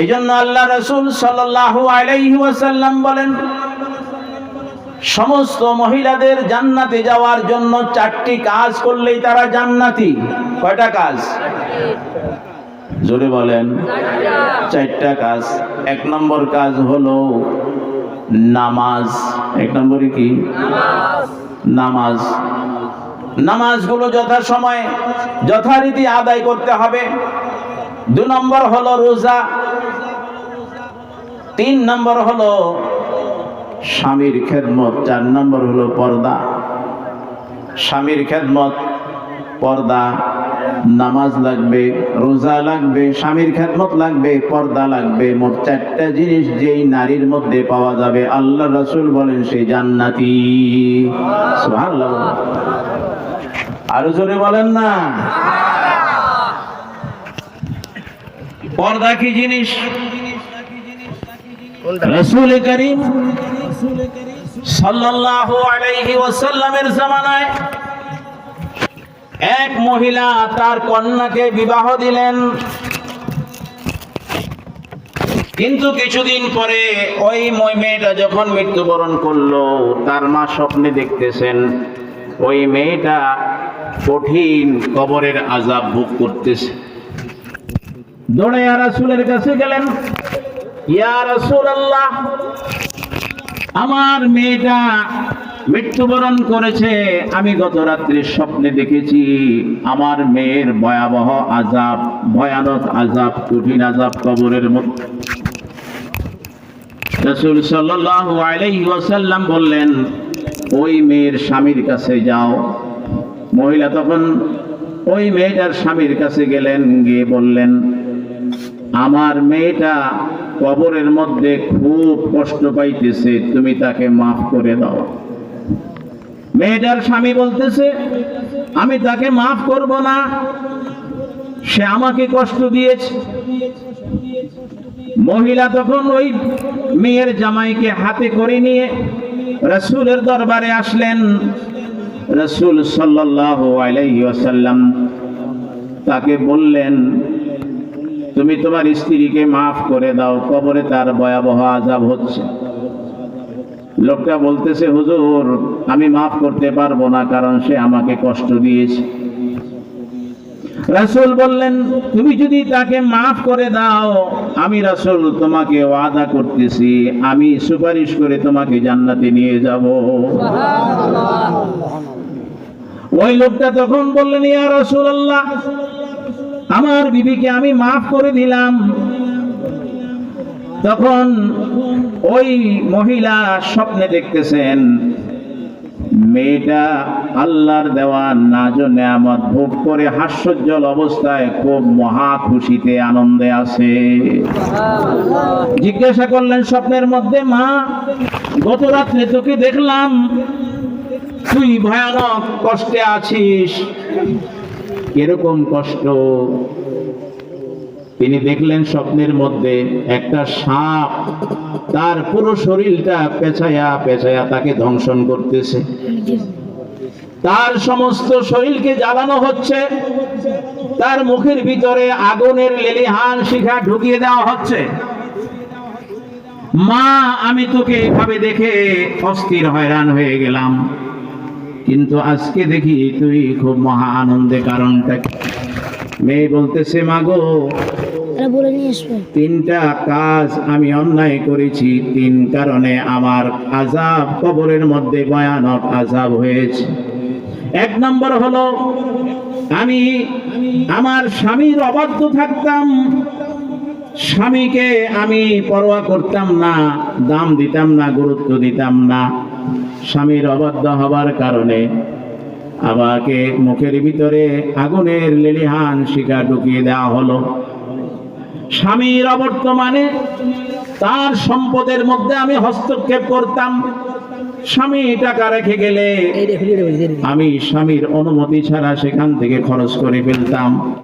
এই জন্য আল্লাহ রসুল ওয়াসাল্লাম বলেন, সমস্ত মহিলাদের জান্নাতে যাওয়ার জন্য চারটি কাজ করলেই তারা জান্নাতি। কয়টা কাজ? জোরে বলেন, চারটা কাজ। এক নম্বর কাজ হলো নামাজ। এক নম্বরে কি? নামাজ। নামাজগুলো যথাসময়ে, যথারীতি আদায় করতে হবে। দু নম্বর হলো রোজা, তিন নম্বর হলো স্বামীর খেদমত, চার নম্বর হলো পর্দা। স্বামীর খেদমত, পর্দা, নামাজ লাগবে, রোজা লাগবে, স্বামীর খেদমত লাগবে, পর্দা লাগবে। মোট চারটা জিনিস যেই নারীর মধ্যে পাওয়া যাবে, আল্লাহ রসুল বলেন সেই জান্নাতি। আরও জোরে বলেন না। পর্দা কি জিনিস? রসুল করিম সাল্লাল্লাহু আলাইহি ওয়াসাল্লামের জামানায় এক মহিলা তার কন্যাকে বিবাহ দিলেন। কিন্তু কিছুদিন পরে ওই মেয়েটা যখন মৃত্যুবরণ করল তার মা স্বপ্নে দেখতেছেন ওই মেয়েটা কঠিন কবরের আজাব ভোগ করতেছে। দৌড়ে রাসূলের কাছে গেলেন। আমার মেয়েটা মৃত্যুবরণ করেছে, আমি গত রাত্রে স্বপ্নে দেখেছি। আমার মেয়ের ভয়াবহ আজাব ভয়ানক আজাব কঠিন আজাব কবরের মধ্যে। রসুল সাল্লাল্লাহু আলাইহি ওয়াসাল্লাম বললেন, ওই মেয়ের স্বামীর কাছে যাও। মহিলা তখন ওই মেয়েটার স্বামীর কাছে গেলেন, গিয়ে বললেন আমার মেয়েটা কবরের মধ্যে খুব কষ্ট পাইতেছে, তুমি তাকে মাফ করে দাও। মেয়েটার স্বামী বলতেছে, আমি তাকে মাফ করব না, সে আমাকে কষ্ট দিয়েছে। মহিলা তখন ওই মেয়ের জামাইকে হাতে করে নিয়ে রসুলের দরবারে আসলেন। রসুল আলাইহি ওয়াসাল্লাম তাকে বললেন তুমি তোমার স্ত্রীকে মাফ করে দাও কবরে তার ভয়াবহ আজাব হচ্ছে। লোকটা বলতেছে হুজুর আমি মাফ করতে পারব না কারণ সে আমাকে কষ্ট দিয়েছে। রাসূল বললেন তুমি যদি তাকে মাফ করে দাও আমি রাসুল তোমাকে ওয়াদা করতেছি আমি সুপারিশ করে তোমাকে জান্নাতে নিয়ে যাব। ওই লোকটা তখন বললেন ইয়া রাসূলুল্লাহ আমার বিবিকে আমি মাফ করে দিলাম। তখন ওই মহিলা স্বপ্নে দেখতেছেন, মেয়েটা আল্লাহর দেওয়া নাজ নেয়ামত ভোগ করে হাস্যজ্জ্বল অবস্থায় খুব মহা খুশিতে, আনন্দে আছে। জিজ্ঞাসা করলেন, স্বপ্নের মধ্যে মা গত রাত্রে তোকে দেখলাম। তুই ভয়ানক কষ্টে আছিস। কীরকম কষ্ট। তিনি দেখলেন স্বপ্নের মধ্যে একটা সাপ, তার পুরো শরীরটা পেছায়া পেছায়া তাকে ধ্বংসন করতেছে। তার সমস্ত শরীরকে জ্বালানো হচ্ছে। তার মুখের ভিতরে আগুনের লেলিহান শিখা ঢুকিয়ে দেওয়া হচ্ছে। মা, আমি তোকে এভাবে দেখে অস্থির হয়রান হয়ে গেলাম। কিন্তু আজকে দেখি তুই খুব মহা আনন্দে কারণটা মেয়ে বলতেছে মাগো তিনটা কাজ আমি অন্যায় করেছি। তিন কারণে আমার আজাব কবরের মধ্যে ভয়ানক আজাব হয়েছে। এক নম্বর হলো আমি আমার স্বামীর অবাধ্য থাকতাম। স্বামীকে আমি পরোয়া করতাম না দাম দিতাম না গুরুত্ব দিতাম না। স্বামীর অবাধ্য হবার কারণে আমাকে মুখের ভিতরে আগুনের লেলিহান শিকা ঢুকিয়ে দেওয়া হলো। স্বামীর অবর্তমানে তার সম্পদের মধ্যে আমি হস্তক্ষেপ করতাম। স্বামী টাকা রেখে গেলে আমি স্বামীর অনুমতি ছাড়া সেখান থেকে খরচ করে ফেলতাম।